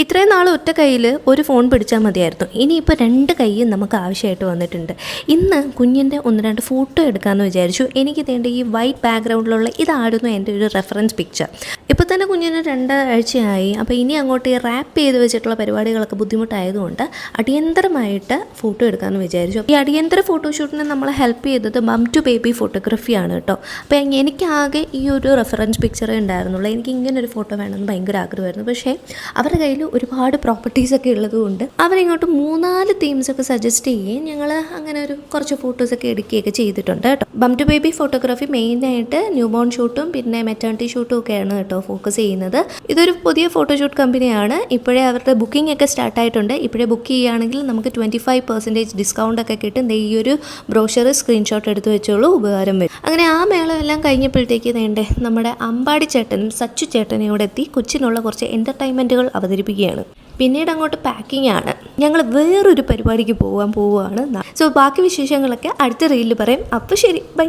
ഇത്രയും നാൾ ഒറ്റ കയ്യിൽ ഒരു ഫോൺ പിടിച്ചാൽ മതിയായിരുന്നു. ഇനിയിപ്പോൾ രണ്ട് കൈയും നമുക്ക് ആവശ്യമായിട്ട് വന്നിട്ടുണ്ട്. ഇന്ന് കുഞ്ഞിന്റെ ഒന്ന് രണ്ട് ഫോട്ടോ എടുക്കാമെന്ന് വിചാരിച്ചു. എനിക്ക് തേണ്ട ഈ വൈറ്റ് ബാക്ക്ഗ്രൗണ്ടിലുള്ള ഇതായിരുന്നു എന്റെ ഒരു റെഫറൻസ് പിക്ചർ ഇപ്പോൾ തന്നെ കുഞ്ഞിന് രണ്ടാഴ്ചയായി. അപ്പോൾ ഇനി അങ്ങോട്ട് ഈ റാപ്പ് ചെയ്ത് വെച്ചിട്ടുള്ള പരിപാടികളൊക്കെ ബുദ്ധിമുട്ടായതുകൊണ്ട് അടിയന്തരമായിട്ട് ഫോട്ടോ എടുക്കാമെന്ന് വിചാരിച്ചു. ഈ അടിയന്തര ഫോട്ടോഷൂട്ടിന് നമ്മളെ ഹെൽപ്പ് ചെയ്തത് മം ടു ബേബി ഫോട്ടോഗ്രാഫിയാണ് കേട്ടോ. അപ്പോൾ എനിക്കാകെ ഈ ഒരു റെഫറൻസ് പിക്ചറേ ഉണ്ടായിരുന്നുള്ളൂ. എനിക്ക് ഇങ്ങനെ ഒരു ഫോട്ടോ വേണമെന്ന് ഭയങ്കര ആഗ്രഹമായിരുന്നു. പക്ഷേ അവരുടെ കയ്യിൽ ഒരുപാട് പ്രോപ്പർട്ടീസ് ഒക്കെ ഉള്ളതുകൊണ്ട് അവരിങ്ങോട്ട് മൂന്നാൽ തീംസ് ഒക്കെ സജസ്റ്റ് ചെയ്യുകയും ഞങ്ങൾ അങ്ങനെ ഒരു കുറച്ച് ഫോട്ടോസ് ഒക്കെ എടുക്കുകയൊക്കെ ചെയ്തിട്ടുണ്ട് കേട്ടോ. ബം ടു ബേബി ഫോട്ടോഗ്രാഫി മെയിനായിട്ട് ന്യൂ ബോൺ ഷൂട്ടും പിന്നെ മെറ്റേണിറ്റി ഷൂട്ടും ഒക്കെയാണ് കേട്ടോ ഫോക്കസ് ചെയ്യുന്നത്. ഇതൊരു പുതിയ ഫോട്ടോഷൂട്ട് കമ്പനിയാണ് ഇപ്പോഴേ അവരുടെ ബുക്കിംഗ് ഒക്കെ സ്റ്റാർട്ട് ആയിട്ടുണ്ട്. ഇപ്പോഴേ ബുക്ക് ചെയ്യുകയാണെങ്കിൽ നമുക്ക് ട്വന്റി ഫൈവ് പെർസെന്റേജ് ഡിസ്കൗണ്ട് ഒക്കെ കിട്ടും. ഈ ഒരു ബ്രോഷർ സ്ക്രീൻഷോട്ട് എടുത്ത് വെച്ചോളൂ ഉപകാരം വരും. അങ്ങനെ ആ മേളം എല്ലാം കഴിഞ്ഞപ്പോഴത്തേക്ക് വേണ്ടേ നമ്മുടെ അമ്പാടി ചേട്ടനും സച്ചു ചേട്ടനും ഇവിടെ എത്തി. കൊച്ചിനുള്ള കുറച്ച് എന്റർടൈൻമെന്റുകൾ അവതരിപ്പിക്കുകയാണ് പിന്നീട് അങ്ങോട്ട് പാക്കിംഗ് ആണ്. ഞങ്ങൾ വേറൊരു പരിപാടിക്ക് പോകാൻ പോവുകയാണ്. സോ ബാക്കി വിശേഷങ്ങളൊക്കെ അടുത്ത റീലിൽ പറയും. അപ്പോൾ ശരി. ബൈ